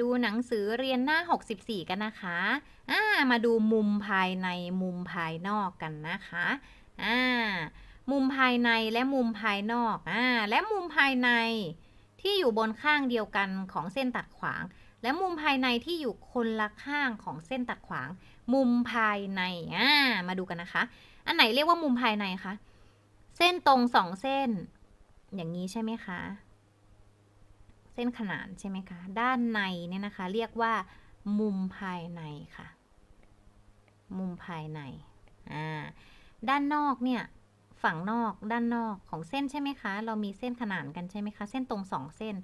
ดูหนังสือเรียนหน้า 64 กันนะคะอ่ามาดูมุมภายในมุมภายนอกกันนะคะอ่ามุมภายในและมุมภายนอกอ่าและมุมภายในที่อยู่บนข้างเดียวกันของเส้นตัดขวาง และมุมภายในที่อยู่คนละข้างของเส้นตัดขวาง มุมภายในอ่ามาดูกันนะคะ อันไหนเรียกว่ามุมภายในคะ เส้นตรงสองเส้น อย่างนี้ใช่ไหมคะ เส้นขนานใช่ไหมคะ ด้านในเนี่ยนะคะ เรียกว่า มุมภายในค่ะ มุมภายใน อ่า ด้านนอกเนี่ย ฝั่งนอก ด้านนอกของเส้นใช่ไหมคะ เรามีเส้นขนานกันใช่ไหมคะ เส้นตรงสองเส้น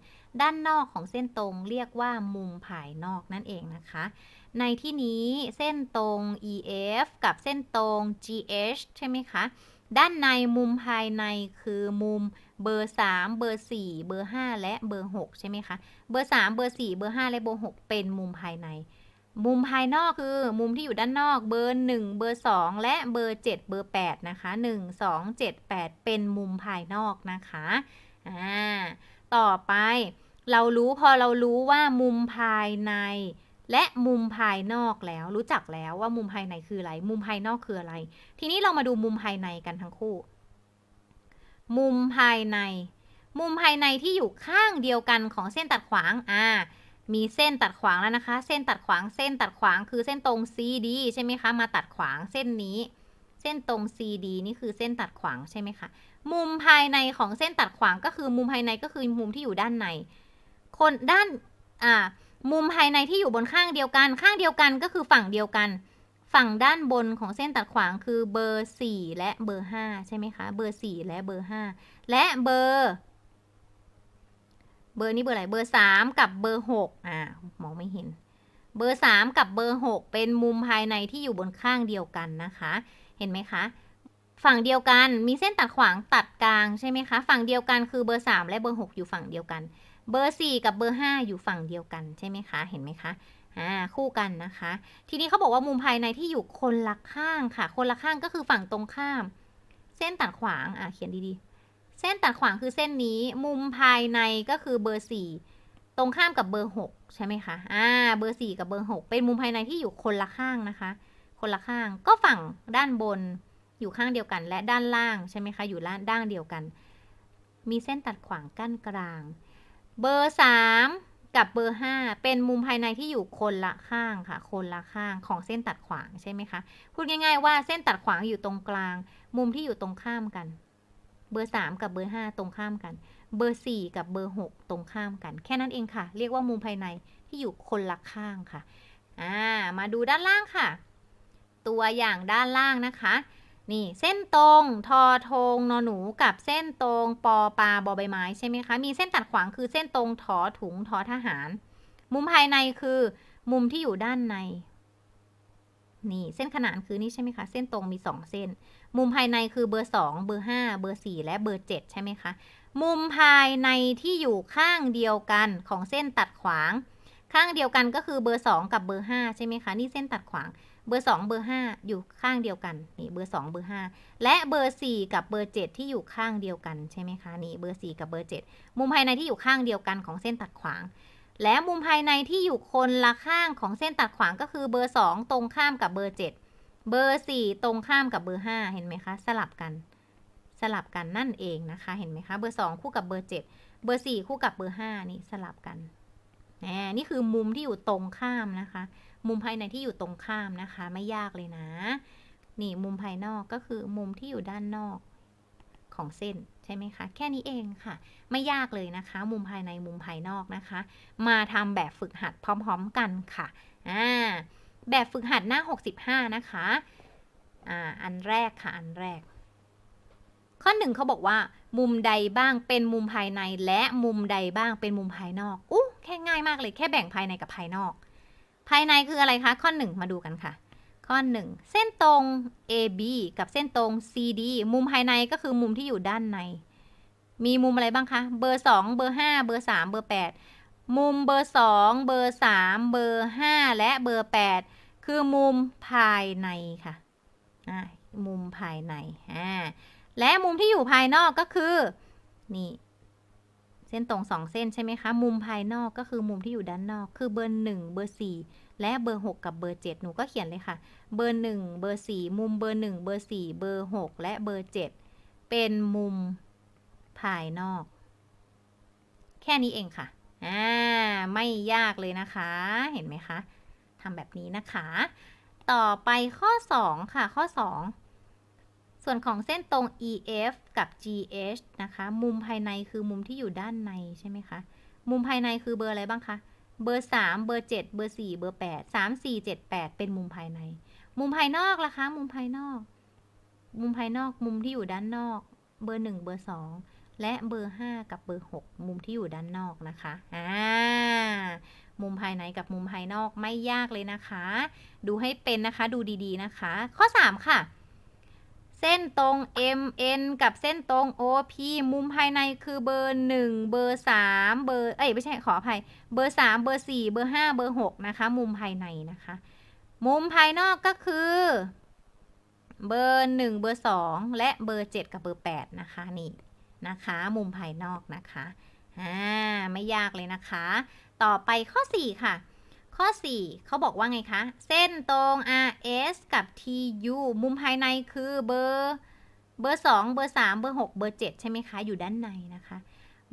ด้านนอกของเส้นตรงเรียกว่ามุมภายนอกนั่นเองนะคะ ในที่นี้เส้นตรง EF กับเส้นตรง GH ใช่ไหมคะ ด้านในมุมภายในคือมุม เบอร์ 3 เบอร์ 4 เบอร์ 5 และเบอร์ 6 ใช่ไหมคะ เบอร์ 3 เบอร์ 4 เบอร์ 5 และเบอร์ 6 เป็นมุมภายใน มุมภายนอกคือมุมที่อยู่ด้านนอก เบอร์ 1 เบอร์ 2 และเบอร์ 7 เบอร์ 8 นะคะ 1 2 7 8 เป็นมุมภายนอกนะคะ อ่า ต่อไปเรารู้พอเรารู้ว่ามุมภายใน และมุมภายนอกแล้วรู้จักแล้วว่ามุมภายในคืออะไร มุมภายนอกคืออะไร ทีนี้เรามาดูมุมภายในกันทั้งคู่ มุมภายใน มุมภายในที่อยู่ข้างเดียวกันของเส้นตัดขวาง อ่า มีเส้นตัดขวางแล้วนะคะ เส้นตัดขวาง เส้นตัดขวางคือเส้นตรง CD ใช่ไหมคะ มาตัดขวางเส้นนี้ เส้นตรง CD นี่คือเส้นตัดขวางใช่ไหมคะ มุมภายในของเส้นตัดขวางก็คือมุมภายในก็คือมุมที่อยู่ด้านใน คนด้าน อ่า มุมภายในที่อยู่บนข้างเดียวกัน ข้างเดียวกันก็คือฝั่งเดียวกัน ฝั่งด้านบนของเส้นตัดขวางคือเบอร์ 4 และเบอร์ 5 ใช่ไหมคะ เบอร์ 4 และเบอร์ 5 และเบอร์ เบอร์นี้เบอร์อะไร เบอร์ 3 กับเบอร์ 6 อ่ามองไม่เห็น เบอร์ 3 กับเบอร์ 6 เป็นมุมภายในที่อยู่บนข้างเดียวกันนะคะ เห็นไหมคะ ฝั่งเดียวกันมีเส้นตัดขวางตัดกลางใช่ไหมคะ ฝั่งเดียวกันคือเบอร์ 3 และเบอร์ 6 อยู่ฝั่งเดียวกัน เบอร์ 4 กับเบอร์ 5 อยู่ฝั่งเดียวกันใช่ไหมคะ เห็นไหมคะ อ่าคู่กันนะคะ ทีนี้เขาบอกว่ามุมภายในที่อยู่คนละข้างค่ะ คนละข้างก็คือฝั่งตรงข้าม เส้นตัดขวางอ่าเขียนดีๆ เส้นตัดขวางคือเส้นนี้ มุมภายในก็คือเบอร์4ตรงข้ามกับเบอร์6ใช่ไหมคะอ่าเบอร์4กับเบอร์6เป็นมุมภายในที่อยู่คนละข้างนะคะ คนละข้างก็ฝั่งด้านบนอยู่ข้างเดียวกัน และด้านล่างใช่ไหมคะอยู่ด้านด้านเดียวกัน มีเส้นตัดขวางกั้นกลาง เบอร์สาม กับเบอร์ห้าเป็นมุมภายในที่อยู่คนละข้างค่ะ คนละข้างของเส้นตัดขวางใช่ไหมคะ พูดง่ายๆว่าเส้นตัดขวางอยู่ตรงกลาง มุมที่อยู่ตรงข้ามกัน เบอร์สามกับเบอร์ห้าตรงข้ามกัน เบอร์สี่กับเบอร์หกตรงข้ามกัน แค่นั้นเองค่ะ เรียกว่ามุมภายในที่อยู่คนละข้างค่ะ อ่า มาดูด้านล่างค่ะ ตัวอย่างด้านล่างนะคะ นี่เส้นตรงทอทงนอหนูกับเส้นตรงปอปลาบอใบไม้ใช่ไหมคะ มีเส้นตัดขวางคือเส้นตรงถอถุงทอทหาร มุมภายในคือมุมที่อยู่ด้านใน นี่เส้นขนานคือนี่ใช่ไหมคะ เส้นตรงมีสองเส้น มุมภายในคือเบอร์สองเบอร์ห้าเบอร์สี่และเบอร์เจ็ดใช่ไหมคะ มุมภายในที่อยู่ข้างเดียวกันของเส้นตัดขวาง ข้างเดียวกันก็คือเบอร์สองกับเบอร์ห้าใช่ไหมคะ นี่เส้นตัดขวาง เบอร์ 2 เบอร์ 5 อยู่ข้างเดียวกันนี่เบอร์ 2 เบอร์ 5 และเบอร์ 4 กับเบอร์ 7 ที่อยู่ข้างเดียวกันใช่ไหมคะนี่เบอร์ 4 กับเบอร์ 7 มุมภายในที่อยู่ข้างเดียวกันของเส้นตัดขวาง และมุมภายในที่อยู่คนละข้างของเส้นตัดขวางก็คือเบอร์ 2 ตรงข้ามกับเบอร์ 7 เบอร์ 4 ตรงข้ามกับเบอร์ 5 เห็นไหมคะ สลับกัน สลับกันนั่นเองนะคะ เห็นไหมคะเบอร์ 2 คู่กับเบอร์ 7 เบอร์ 4 คู่กับเบอร์ 5 นี่สลับกัน นี่คือมุมที่อยู่ตรงข้ามนะคะ มุมภายในที่อยู่ตรงข้ามนะคะ ไม่ยากเลยนะ นี่มุมภายนอกก็คือมุมที่อยู่ด้านนอกของเส้นใช่ไหมคะ แค่นี้เองค่ะ ไม่ยากเลยนะคะ มุมภายในมุมภายนอกนะคะ มาทำแบบฝึกหัดพร้อม ๆกันค่ะอ่าแบบฝึกหัดหน้า 65 นะคะอ่าอันแรกค่ะ อันแรก ข้อหนึ่งเขาบอกว่า มุมใดบ้างเป็นมุมภายในและมุมใดบ้างเป็นมุมภายนอกอู้แค่ง่ายมากเลยแค่แบ่งภายในกับภายนอก ภายในคืออะไรคะ ข้อ1มาดูกันค่ะ ข้อ1เส้นตรง AB กับเส้นตรง CD มุมภายในก็คือมุมที่อยู่ด้านใน มีมุมอะไรบ้างคะเบอร์2เบอร์5เบอร์3เบอร์8มุมเบอร์2เบอร์3เบอร์5และเบอร์8คือมุมภายในค่ะมุมภายในอ่า และมุมที่อยู่ภายนอกก็คือ นี่เส้นตรงสองเส้นใช่ไหมคะ มุมภายนอกก็คือมุมที่อยู่ด้านนอก คือเบอร์หนึ่งเบอร์สี่และเบอร์หกกับเบอร์เจ็ดหนูก็เขียนเลยค่ะ เบอร์หนึ่งเบอร์สี่มุมเบอร์หนึ่งเบอร์สี่เบอร์หกและเบอร์เจ็ดเป็นมุมภายนอก แค่นี้เองค่ะ อ่า ไม่ยากเลยนะคะ เห็นไหมคะทำแบบนี้นะคะ ต่อไปข้อ 2 ค่ะ ข้อ 2 ส่วนของเส้นตรง EF กับ GH นะคะ มุมภายในคือมุมที่อยู่ด้านในใช่ไหมคะ มุมภายในคือเบอร์อะไรบ้างคะ เบอร์ 3 เบอร์ 7 เบอร์ 4 เบอร์ 8 3 4 7 8 เป็นมุมภายใน มุมภายนอกล่ะคะ มุมภายนอก มุมภายนอก มุมที่อยู่ด้านนอก เบอร์ 1 เบอร์ 2 และเบอร์ 5 กับเบอร์ 6 มุมที่อยู่ด้านนอกนะคะ อ่า มุมภายในกับมุมภายนอกไม่ยากเลยนะคะ ดูให้เป็นนะคะ ดูดีๆนะคะ ข้อ 3 ค่ะ เส้นตรง MN กับเส้นตรง OP มุมภายในคือเบอร์ 1 เบอร์ 3 เบอร์ เอ้ย ไม่ใช่ขออภัย เบอร์ 3 เบอร์ 4 เบอร์ 5 เบอร์ 6 นะคะ มุมภายในนะคะ มุมภายนอกก็คือ เบอร์ 1 เบอร์ 2 และเบอร์ 7 กับเบอร์ 8 นะคะ นี่นะคะ มุมภายนอกนะคะ อ่า ไม่ยากเลยนะคะ ต่อไปข้อ 4 ค่ะ ข้อ 4 เขาบอกว่าไงคะ เส้นตรง RS กับ TU มุมภายในคือเบอร์เบอร์ 2 เบอร์ 3 เบอร์ 6 เบอร์ 7 ใช่ไหมคะ อยู่ด้านในนะคะ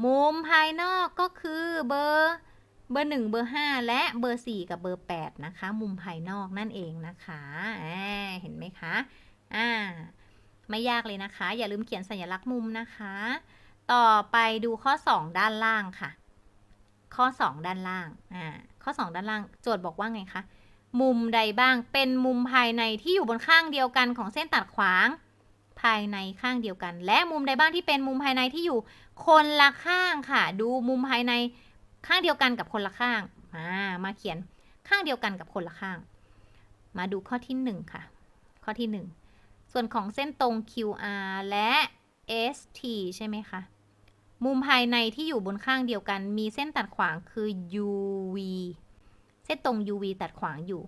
มุมภายนอกก็คือเบอร์เบอร์ 1 เบอร์ 5 และเบอร์ 4 กับเบอร์ 8 นะคะ มุมภายนอกนั่นเองนะคะอ่าเห็นไหมคะอ่าไม่ยากเลยนะคะ อย่าลืมเขียนสัญลักษณ์มุมนะคะ ต่อไปดูข้อ 2 ด้านล่างค่ะ ข้อ 2 ด้านล่างอ่าข้อ 2 ด้านล่าง โจทย์บอกว่าไงคะมุมใดบ้างเป็นมุมภายในที่อยู่บนข้างเดียวกันของเส้นตัดขวาง ภายในข้างเดียวกัน และมุมใดบ้างที่เป็นมุมภายในที่อยู่คนละข้างค่ะ ดูมุมภายในข้างเดียวกันกับคนละข้างมามาเขียนข้างเดียวกันกับคนละข้าง มาดูข้อที่ 1 ค่ะ ข้อที่ 1 ส่วนของเส้นตรง QR และ ST ใช่ไหมคะ มุมภายในที่อยู่บนข้างเดียวกัน มีเส้นตัดขวางคือ UV เส้นตรง UV ตัดขวางอยู่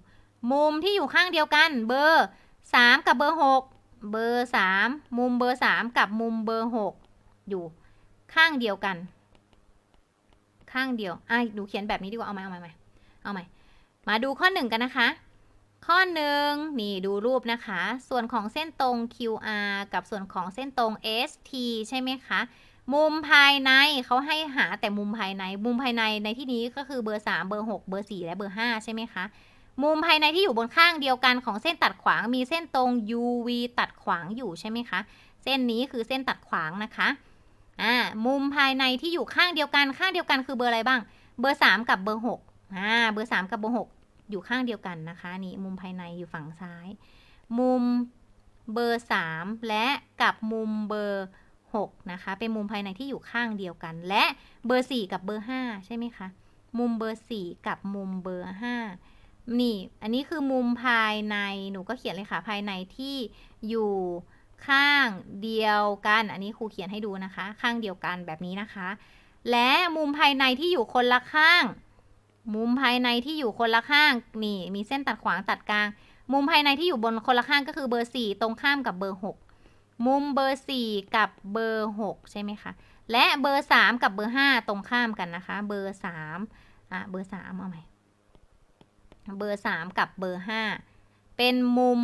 มุมที่อยู่ข้างเดียวกันเบอร์ 3 กับเบอร์ 6 เบอร์ 3 มุมเบอร์ 3 กับมุมเบอร์ 6 อยู่ ข้างเดียวกัน ข้างเดียวอะหนูเขียนแบบนี้ดีกว่า เอาไหมเอาไหมเอาไหมมาดูข้อ 1 กันนะคะ ข้อหนึ่งนี่ดูรูปนะคะ ส่วนของเส้นตรง QR กับส่วนของเส้นตรง ST ใช่ไหมคะ มุมภายในเขาให้หาแต่มุมภายใน มุมภายในในที่นี้ก็คือเบอร์ 3 เบอร์ 6 เบอร์ 4 และเบอร์ 5 ใช่ไหมคะ มุมภายในที่อยู่บนข้างเดียวกันของเส้นตัดขวางมีเส้นตรง UV ตัดขวางอยู่ใช่ไหมคะ เส้นนี้คือเส้นตัดขวางนะคะอ่ามุมภายในที่อยู่ข้างเดียวกันข้างเดียวกันคือเบอร์อะไรบ้าง เบอร์ 3 กับเบอร์6อ่าเบอร์ 3 กับเบอร์ 6 อยู่ข้างเดียวกันนะคะนี่มุมภายในอยู่ฝั่งซ้าย มุมเบอร์ 3 และกับมุมเบอร์ 6 นะคะ เป็นมุมภายในที่อยู่ข้างเดียวกัน และเบอร์ 4 กับเบอร์ 5 ใช่ไหมคะ มุมเบอร์ 4 กับมุมเบอร์ 5 นี่ อันนี้คือมุมภายใน หนูก็เขียนเลยค่ะ ภายในที่อยู่ข้างเดียวกัน อันนี้ครูเขียนให้ดูนะคะ ข้างเดียวกันแบบนี้นะคะ และมุมภายในที่อยู่คนละข้าง มุมภายในที่อยู่คนละข้าง นี่ มีเส้นตัดขวางตัดกลาง มุมภายในที่อยู่บนคนละข้างก็คือเบอร์ 4 ตรงข้ามกับเบอร์ 6 มุมเบอร์ 4 กับเบอร์ 6 ใช่ไหมคะ และเบอร์ 3 กับเบอร์ 5 ตรงข้ามกันนะคะ เบอร์ 3 อะ เบอร์ 3 เอาใหม่ เบอร์ 3 กับเบอร์ 5 เป็นมุม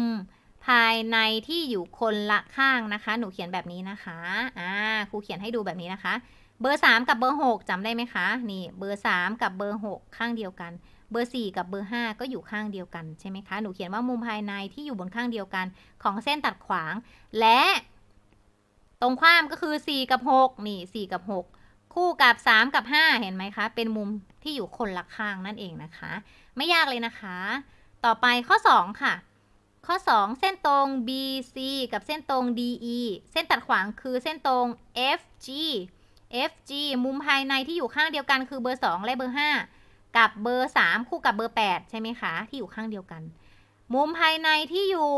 ภายในที่อยู่คนละข้างนะคะ หนูเขียนแบบนี้นะคะ อ่า ครูเขียนให้ดูแบบนี้นะคะ เบอร์ 3 กับเบอร์ 6จำได้ไหมคะ นี่ เบอร์ 3 กับเบอร์ 6 ข้างเดียวกัน เบอร์ 4 กับเบอร์ 5 ก็อยู่ข้างเดียวกันใช่ไหมคะ หนูเขียนว่ามุมภายในที่อยู่บนข้างเดียวกันของเส้นตัดขวาง และ ตรงข้ามก็คือ 4 กับ 6 นี่ 4 กับ 6 คู่กับ 3 กับ 5 เห็นไหมคะ เป็นมุมที่อยู่คนละข้างนั่นเองนะคะ ไม่ยากเลยนะคะ ต่อไปข้อ 2 ค่ะ ข้อ 2 เส้นตรง BC กับเส้นตรง DE เส้นตัดขวางคือเส้นตรง FG FG มุมภายในที่อยู่ข้างเดียวกันคือเบอร์ 2 และเบอร์ 5 กับเบอร์ 3 คู่กับเบอร์ 8 ใช่ไหมคะ ที่อยู่ข้างเดียวกัน มุมภายในที่อยู่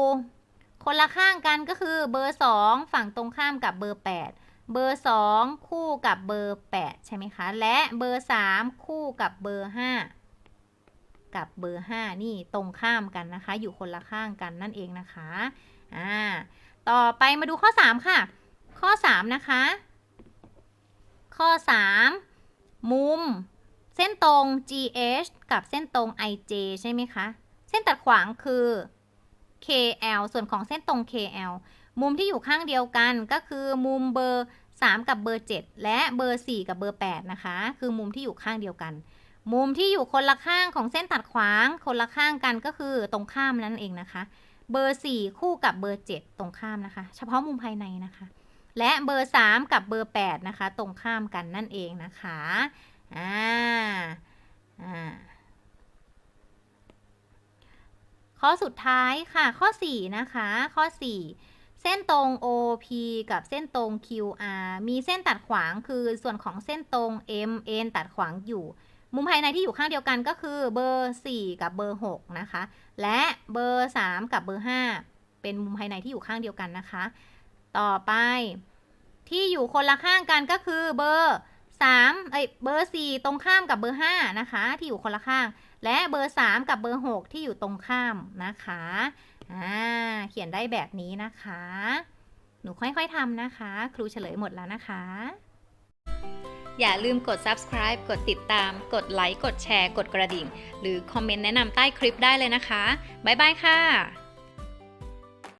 คนละข้างกันก็คือเบอร์ 2 ฝั่งตรงข้ามกับเบอร์ 8 เบอร์ 2 คู่กับเบอร์ 8 ใช่ไหมคะ และเบอร์ 3 คู่กับเบอร์ 5 กับเบอร์ 5 นี่ตรงข้ามกันนะคะ อยู่คนละข้างกันนั่นเองนะคะอ่าต่อไปมาดูข้อ 3 ค่ะ ข้อ 3 นะคะ ข้อมุม เส้นตรง GH กับเส้นตรง IJ ใช่ไหมคะ เส้นตัดขวางคือ KL ส่วนของเส้นตรง KL มุมที่อยู่ข้างเดียวกันก็คือมุมเบอร์ 3 กับเบอร์ 7 และเบอร์ 4 กับเบอร์ 8 นะคะ คือมุมที่อยู่ข้างเดียวกัน มุมที่อยู่คนละข้างของเส้นตัดขวาง คนละข้างกันก็คือตรงข้ามนั่นเองนะคะ เบอร์ 4 คู่กับเบอร์ 7 ตรงข้ามนะคะ เฉพาะมุมภายในนะคะ และเบอร์ 3 กับเบอร์ 8 นะคะ ตรงข้ามกันนั่นเองนะคะ อ่าอ่าข้อสุดท้ายค่ะ ข้อ 4 นะคะ ข้อ 4 เส้นตรง OP กับเส้นตรง QR มีเส้นตัดขวางคือส่วนของเส้นตรง MN ตัดขวางอยู่ มุมภายในที่อยู่ข้างเดียวกันก็คือเบอร์ 4 กับเบอร์ 6 นะคะ และเบอร์ 3 กับเบอร์ 5 เป็นมุมภายในที่อยู่ข้างเดียวกันนะคะ ต่อไปที่อยู่คนละข้างกันก็คือเบอร์ 3เอ้ยเบอร์ 4 ตรงข้ามกับเบอร์ 5 นะคะ ที่อยู่คนละข้าง และเบอร์ 3 กับเบอร์ 6 ที่อยู่ตรงข้ามนะคะอ่าเขียนได้แบบนี้นะคะ หนูค่อยๆทำนะคะ ครูเฉลยหมดแล้วนะคะ อย่าลืมกด subscribe กดติดตาม กดไลค์ กดแชร์ กดกระดิ่ง หรือคอมเมนต์แนะนำใต้คลิปได้เลยนะคะ บ๊ายบายค่ะ